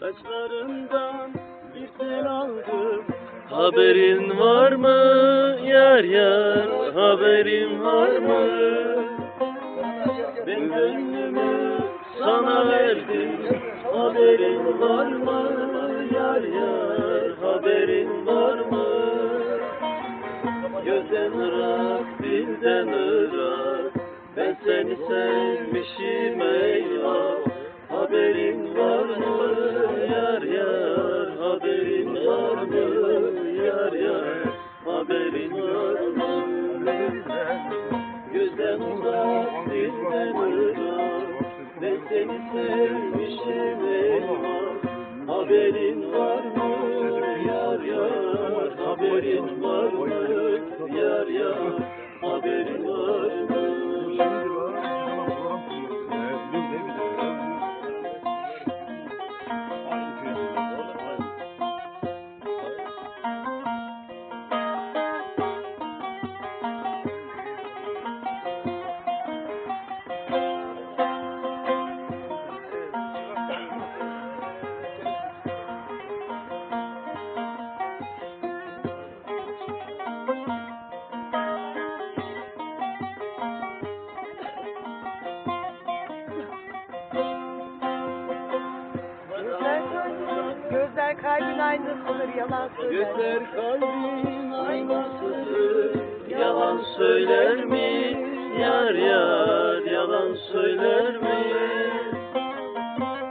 Saçlarından bir tel aldım. Haberin var mı? Yar yar Haberin var mı Ben gönlümü sana verdim Haberin var mı? Yar yar Haberin var mı? Gözden ırak dilden ırak. Ben seni sevmişim eyvah. Haberin var mı dilden ırak Ben seni sevmişim eyvah Haberin var mı? Yar yar. Haberin var mı? Yar yar. Haberin kalbin aynasıdır, yalan söyler. Gözler kalbin aynasıdır Yalan söyler mi? Yar yar Yalan söyler mi?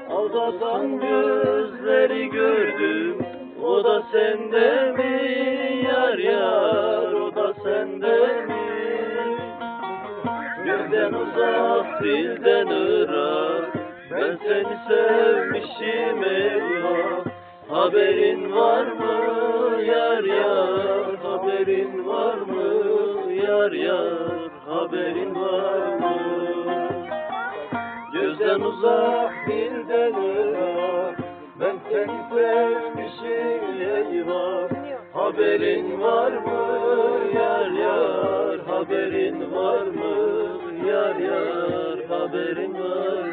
Aldatan gözleri gördüm. O da sende mi? Yar yar O da sende mi? Gözden uzak dilden ırak. Ben seni sevmişim eyvah Haberin var mı? Yar yar. Haberin var mı? Yar yar. Haberin var mı? Gözden uzak dilden ırak. Ben seni sevmişim eyvah. Haberin var mı? Yar yar. Haberin var mı? Yar yar. Haberin var mı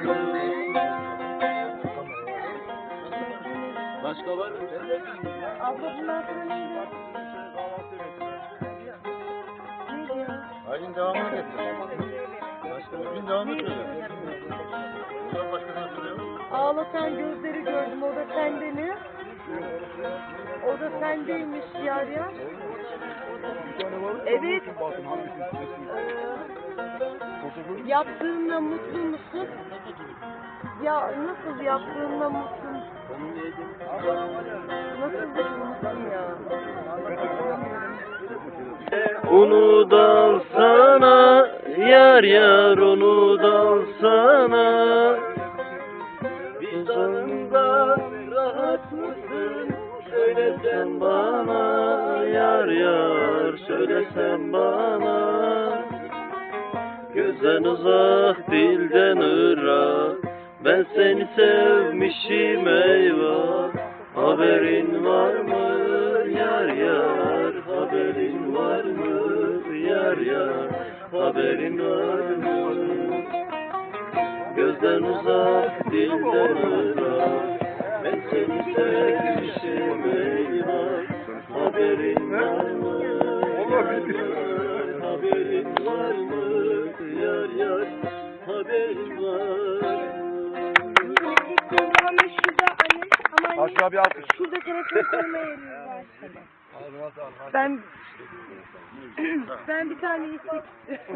Başka var mı? Abla bundan sonra ne diyor? Ne diyor? Ayın devamını getir. Bugün devam etmiyor. Bundan başkasına söylüyor? Ağlatan gözleri gördüm, o da sende mi? O da sendeymiş yar yar. Evet. Yaptığınla mutlu musun? Ya nasıl yaptığınla mutlu Onu da sana yar yar onu da sana Vicdanında rahat mısın? Söylesen bana yar yar söylesen bana. Gözden uzak dilden ırak Ben seni sevmişim eyvah Haberin var mı? Yar yar. Haberin var mı? Yar yar. Haberin var mı? Gözden uzak dilden ırak Ben seni sevmişim eyvah. Haberin var mı? Yar yar Aşağı bir alkış. şurada telefon koyma yeri var sana. Ben ben bir tane istek